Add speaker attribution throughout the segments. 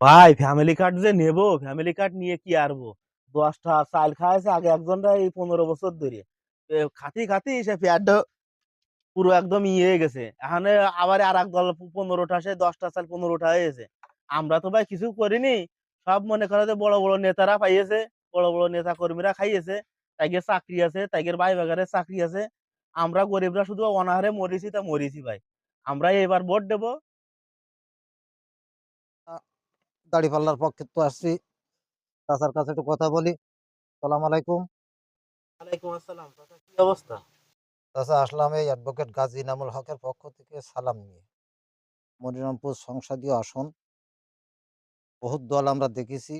Speaker 1: ভাই family card যে নেব ফ্যামিলি কার্ড নিয়ে কি আরবো? দশটা চাল খাওয়াইছে, আগে একজনটা এই পনেরো বছর ধরে। খাতি খাতি সে পেয়ারটা পুরো একদম ইয়ে গেছে। এখানে আবার আর এক দল পনেরোটা, সে দশটা চাল পনেরোটা হয়েছে আমরা তো ভাই কিছু করিনি। সব মনে করে যে বড় বড় নেতারা পাইয়েছে, বড় বড় নেতা কর্মীরা খাইয়েছে। তাইকে চাকরি আছে তাইকের ভাই বাগারে চাকরি আছে। আমরা গরিবরা শুধু অনাহারে মরিছি তা মরিছি ভাই। আমরা এবার ভোট দেবো।
Speaker 2: দাড়িপাল্লার পক্ষে তো আসছি। চাচার কাছে একটু কথা বলি। সালাম আলাইকুম।
Speaker 1: ওয়ালাইকুম আসসালাম। চাচা কি অবস্থা?
Speaker 2: চাচা আসলাম এই অ্যাডভোকেট গাজী ইনামুল হকের পক্ষ থেকে সালাম নিয়ে। মনিরামপুর সংসদীয় আসন। বহুত দল আমরা দেখেছি।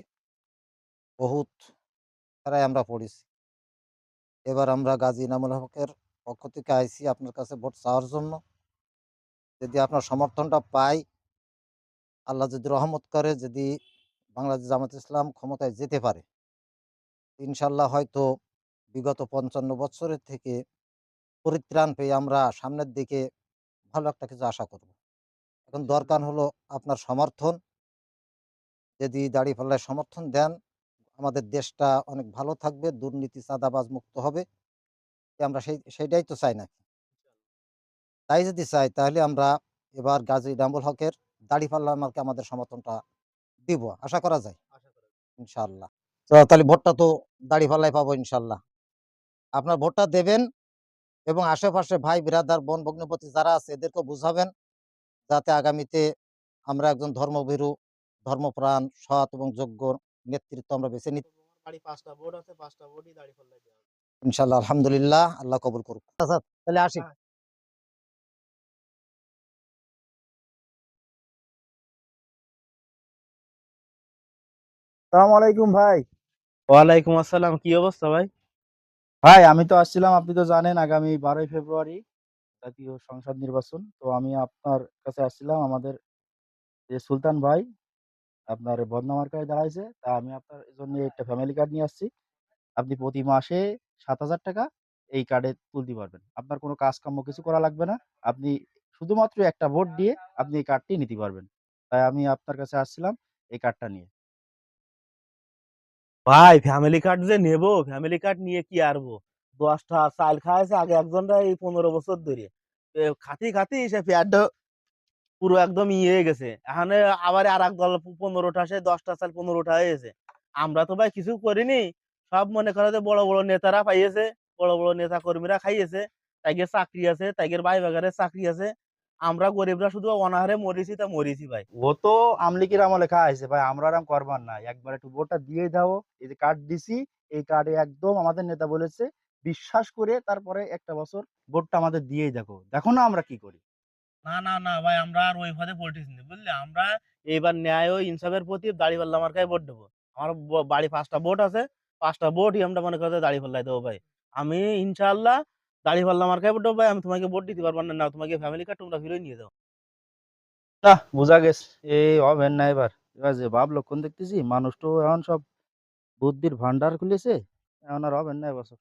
Speaker 2: বহুত খেলায় আমরা পড়েছি। এবার আমরা গাজী ইনামুল হকের পক্ষ থেকে আইছি আপনার কাছে ভোট চাওয়ার জন্য। যদি আপনার সমর্থনটা পাই আল্লাহ যদি রহমত করে যদি বাংলাদেশ জামাত ইসলাম ক্ষমতায় যেতে পারে ইনশাল্লাহ হয়তো বিগত পঞ্চান্ন বছরের থেকে পরিত্রাণ পেয়ে আমরা সামনের দিকে ভালো একটা কিছু আশা করব। এখন দরকার হলো আপনার সমর্থন। যদি দাঁড়িপাল্লায় সমর্থন দেন আমাদের দেশটা অনেক ভালো থাকবে দুর্নীতি চাঁদাবাজ মুক্ত হবে। আমরা সেই সেইটাই তো চাই নাকি? তাই যদি চাই তাহলে আমরা এবার গাজী ডাম্বুল হকের দাড়িপাল্লা আমাকে আমাদের সমর্থনটা দিব আশা করা যায়। ইনশাল্লাহ তো তাহলে ভোটটা তো দাড়িপাল্লায় পাবো ইনশাল্লাহ আপনার ভোটটা দেবেন এবং আশেপাশে ভাই বিরাদার বোন ভগ্নপতি যারা আছে এদেরকে বুঝাবেন যাতে আগামীতে আমরা একজন ধর্মভীরু ধর্মপ্রাণ সৎ এবং যোগ্য নেতৃত্ব আমরা বেছে নিতে
Speaker 1: হবে।
Speaker 2: ইনশাল্লাহ আলহামদুলিল্লাহ আল্লাহ কবুল করুক। আচ্ছা তাহলে আসি।
Speaker 3: সালাম আলাইকুম ভাই।
Speaker 1: ওয়ালাইকুম আসসালাম কি অবস্থা ভাই?
Speaker 3: ভাই আমি তো আসছিলাম আপনি তো জানেন আগামী বারোই ফেব্রুয়ারি জাতীয় সংসদ নির্বাচন। তো আমি আপনার কাছে আসছিলাম আমাদের যে সুলতান ভাই আপনার বদনামার্কায় দাঁড়াইছে তা আমি আপনার জন্য একটা ফ্যামিলি কার্ড নিয়ে আসছি। আপনি প্রতি মাসে সাত হাজার টাকা এই কার্ডে তুলতে পারবেন। আপনার কোনো কাজ কাম্য কিছু করা লাগবে না। আপনি শুধুমাত্র একটা ভোট দিয়ে আপনি এই কার্ডটি নিতে পারবেন। তাই আমি আপনার কাছে আসছিলাম এই কার্ডটা নিয়ে।
Speaker 1: ভাই ফ্যামিলি কার্ড যে নেব ফ্যামিলি কার্ড নিয়ে কি আরবো দশটা চাল খাওয়াইছে আগে একজনটা এই পনেরো বছর ধরে। খাতি খাতি সে পেয়ারটা পুরো একদম ইয়ে হয়ে গেছে। এখানে আবার আর এক দল পনেরোটা, সে দশটা চাল পনেরোটা হয়েছে আমরা তো ভাই কিছু করিনি। সব মনে করে যে বড় বড় নেতারা পাইয়েছে, বড় বড় নেতা কর্মীরা খাইয়েছে। তাইকে চাকরি আছে তাইকের ভাই বাগারে চাকরি আছে। আমরা গরিবরা শুধু অনাহারে মরিছি তা মরিছি ভাই।
Speaker 3: ও তো আমলিকির আমলে আছে ভাই আমরা আরাম করবার নাই। একবার একটু ভোটটা দিয়ে দাও এই যে কার্ড দিছি এই কার্ডে একদম আমাদের নেতা বলেছে বিশ্বাস করে তারপরে একটা বছর ভোটটা আমাদের দিয়েই দেখো। দেখো না আমরা কি করি।
Speaker 1: না না না ভাই আমরা আর ওই পথে পলিটিক্স নেই বুঝলে? আমরা এইবার ন্যায় ও ইনসাফের প্রতি দাড়ি দাড়িপাল্লা মার্কায় ভোট দেবো। আমার বাড়ি পাঁচটা ভোট আছে পাঁচটা ভোটই আমরা মনে করতে দাড়িপাল্লাই দেবো ভাই। আমি ইনশাআল্লাহ দাড়িপাল্লা ফাল্লাম আর দেবো ভাই, আমি তোমাকে ভোট দিতে পারব না। তোমাকে ফ্যামিলি কার্ড তোমরা ফিরে নিয়ে যাও।
Speaker 3: না বোঝা গেছে। এই হবেন না এবার। এবার যে বাপ লক্ষণ দেখতেছি, মানুষ তো এখন সব বুদ্ধির ভান্ডার খুলেছে। এখন আর হবেন না এবছর